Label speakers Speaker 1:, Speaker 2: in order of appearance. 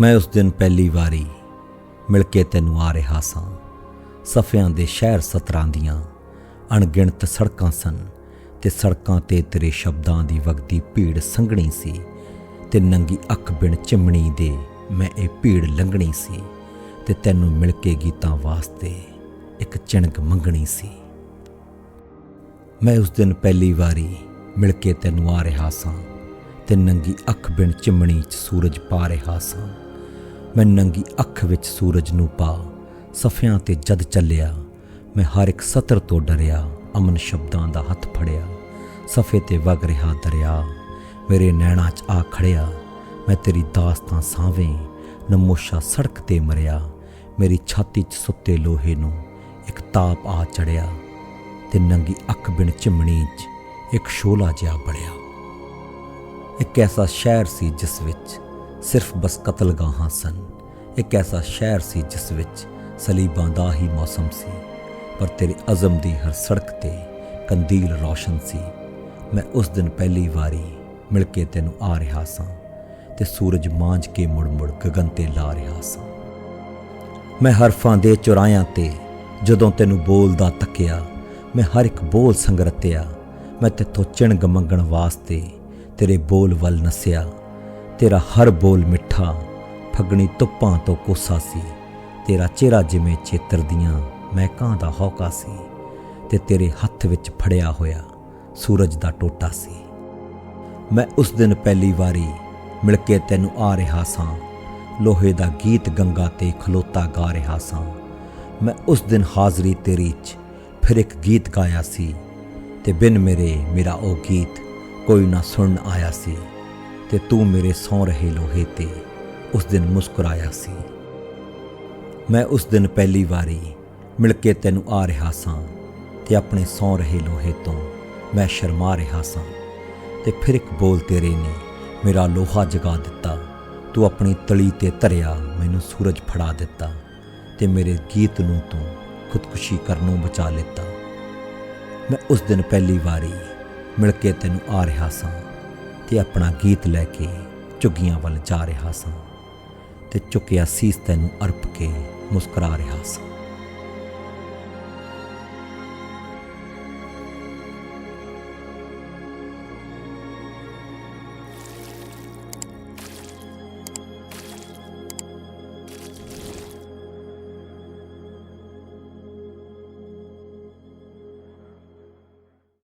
Speaker 1: ਮੈਂ ਉਸ ਦਿਨ ਪਹਿਲੀ ਵਾਰੀ ਮਿਲ ਕੇ ਤੈਨੂੰ ਆ ਰਿਹਾ ਸਾਂ। ਸਫਿਆਂ ਦੇ ਸ਼ਹਿਰ ਸਤਰਾਂ ਦੀਆਂ ਅਣਗਿਣਤ ਸੜਕਾਂ ਸਨ ਤੇ ਸੜਕਾਂ ਤੇ ਤੇਰੇ ਸ਼ਬਦਾਂ ਦੀ ਵਗਦੀ ਭੀੜ ਸੰਘਣੀ ਸੀ ਤੇ ਨੰਗੀ ਅੱਖ ਬਿਨ ਚਿਮਣੀ ਦੇ ਮੈਂ ਇਹ ਭੀੜ ਲੰਘਣੀ ਸੀ ਤੇ ਤੈਨੂੰ ਮਿਲ ਕੇ ਗੀਤਾਂ ਵਾਸਤੇ ਇੱਕ ਚਿਣਕ ਮੰਗਣੀ ਸੀ। ਮੈਂ ਉਸ ਦਿਨ ਪਹਿਲੀ ਵਾਰੀ ਮਿਲ ਕੇ ਤੈਨੂੰ ਆ ਰਿਹਾ ਸਾਂ ਤੇ ਨੰਗੀ ਅੱਖ ਬਿਨ ਚਿਮਣੀ 'ਚ ਸੂਰਜ ਪਾ ਰਿਹਾ ਸਾਂ। ਮੈਂ ਨੰਗੀ ਅੱਖ ਵਿੱਚ ਸੂਰਜ ਨੂੰ ਪਾ, ਸਫਿਆਂ ਤੇ ਜਦ ਚੱਲਿਆ, ਮੈਂ ਹਰ ਇੱਕ ਸਤਰ ਤੋਂ ਡਰਿਆ, ਅਮਨ ਸ਼ਬਦਾਂ ਦਾ ਹੱਥ ਫੜਿਆ, ਸਫੇ ਤੇ ਵਗ ਰਿਹਾ ਦਰਿਆ, ਮੇਰੇ ਨੈਣਾਂ 'ਚ ਆ ਖੜਿਆ, ਮੈਂ ਤੇਰੀ ਦਾਸਤਾਂ ਸਾਵੇਂ, ਨਮੋਸ਼ਾ ਸੜਕ ਤੇ ਮਰਿਆ, ਮੇਰੀ ਛਾਤੀ 'ਚ ਸੁੱਤੇ ਲੋਹੇ ਨੂੰ ਇੱਕ ਤਾਪ ਆ ਚੜਿਆ ਤੇ ਨੰਗੀ ਅੱਖ ਬਿਨ ਚਿਮਣੀ 'ਚ ਇੱਕ ਸ਼ੋਲਾ ਜਿਹਾ ਬੜਿਆ। ਇੱਕ ਐਸਾ ਸ਼ਹਿਰ ਸੀ ਜਿਸ ਵਿੱਚ ਸਿਰਫ ਬਸ ਕਤਲਗਾਹਾਂ ਸਨ। ਇੱਕ ਐਸਾ ਸ਼ਹਿਰ ਸੀ ਜਿਸ ਵਿੱਚ ਸਲੀਬਾਂ ਦਾ ਹੀ ਮੌਸਮ ਸੀ, ਪਰ ਤੇਰੇ ਅਜ਼ਮ ਦੀ ਹਰ ਸੜਕ ਤੇ ਕੰਦੀਲ ਰੌਸ਼ਨ ਸੀ। ਮੈਂ ਉਸ ਦਿਨ ਪਹਿਲੀ ਵਾਰੀ ਮਿਲ ਕੇ ਤੈਨੂੰ ਆ ਰਿਹਾ ਸਾਂ ਤੇ ਸੂਰਜ ਮਾਂਝ ਕੇ ਮੁੜ ਮੁੜ ਗਗਨ ਤੇ ਲਾ ਰਿਹਾ ਸਾਂ। ਮੈਂ ਹਰਫਾਂ ਦੇ ਚੁਰਾਇਆਂ ਤੇ ਜਦੋਂ ਤੈਨੂੰ ਬੋਲਦਾ ਤੱਕਿਆ, ਮੈਂ ਹਰ ਇੱਕ ਬੋਲ ਸੰਗਰਤਿਆ, ਮੈਂ ਤੇਥੋਂ ਚਿਣਗ ਮੰਗਣ ਵਾਸਤੇ ਤੇਰੇ ਬੋਲ ਵੱਲ ਨਸਿਆ। ਤੇਰਾ ਹਰ ਬੋਲ ਮਿੱਠਾ ਫੱਗਣੀ ਧੁੱਪਾਂ ਤੋਂ ਕੋਸਾ ਸੀ। ਤੇਰਾ ਚਿਹਰਾ ਜਿਵੇਂ ਚੇਤਰ ਦੀਆਂ ਮਹਿਕਾਂ ਦਾ ਹੌਕਾ ਸੀ ਤੇ ਤੇਰੇ ਹੱਥ ਵਿੱਚ ਫੜਿਆ ਹੋਇਆ ਸੂਰਜ ਦਾ ਟੋਟਾ ਸੀ। ਮੈਂ ਉਸ ਦਿਨ ਪਹਿਲੀ ਵਾਰੀ ਮਿਲ ਕੇ ਤੈਨੂੰ ਆ ਰਿਹਾ ਸਾਂ, ਲੋਹੇ ਦਾ ਗੀਤ ਗੰਗਾ ਤੇ ਖਲੋਤਾ ਗਾ ਰਿਹਾ ਸਾਂ। ਮੈਂ ਉਸ ਦਿਨ ਹਾਜ਼ਰੀ ਤੇਰੀ 'ਚ ਫਿਰ ਇੱਕ ਗੀਤ ਗਾਇਆ ਸੀ ਤੇ ਬਿਨ ਮੇਰੇ ਮੇਰਾ ਉਹ ਗੀਤ ਕੋਈ ਨਾ ਸੁਣਨ ਆਇਆ ਸੀ। ਤੇ ਤੂੰ ਮੇਰੇ ਸੌ ਰਹੇ ਲੋਹੇ ਤੇ ਉਸ ਦਿਨ ਮੁਸਕਰਾਇਆ ਸੀ। ਮੈਂ ਉਸ ਦਿਨ ਪਹਿਲੀ ਵਾਰੀ ਮਿਲ ਕੇ ਤੈਨੂੰ ਆ ਰਿਹਾ ਸਾਂ ਤੇ ਆਪਣੇ ਸੌ ਰਹੇ ਲੋਹੇ ਤੋਂ ਮੈਂ ਸ਼ਰਮਾ ਰਿਹਾ ਸਾਂ ਤੇ ਫਿਰ ਇੱਕ ਬੋਲ ਤੇਰੇ ਨੇ ਮੇਰਾ ਲੋਹਾ ਜਗਾ ਦਿੱਤਾ। ਤੂੰ ਆਪਣੀ ਤਲੀ ਤੇ ਧਰਿਆ, ਮੈਨੂੰ ਸੂਰਜ ਫੜਾ ਦਿੱਤਾ ਤੇ ਮੇਰੇ ਗੀਤ ਨੂੰ ਤੂੰ ਖੁਦਕੁਸ਼ੀ ਕਰਨੋਂ ਬਚਾ ਲਿੱਤਾ। ਮੈਂ ਉਸ ਦਿਨ ਪਹਿਲੀ ਵਾਰੀ ਮਿਲ ਕੇ ਤੈਨੂੰ ਆ ਰਿਹਾ ਸਾਂ ਤੇ ਆਪਣਾ ਗੀਤ ਲੈ ਕੇ ਝੁੱਗੀਆਂ ਵੱਲ ਜਾ ਰਿਹਾ ਸਾਂ ਤੇ ਚੁੱਕਿਆ ਸੀਸ ਤੈਨੂੰ ਅਰਪ ਕੇ ਮੁਸਕਰਾ ਰਿਹਾ ਸਾਂ।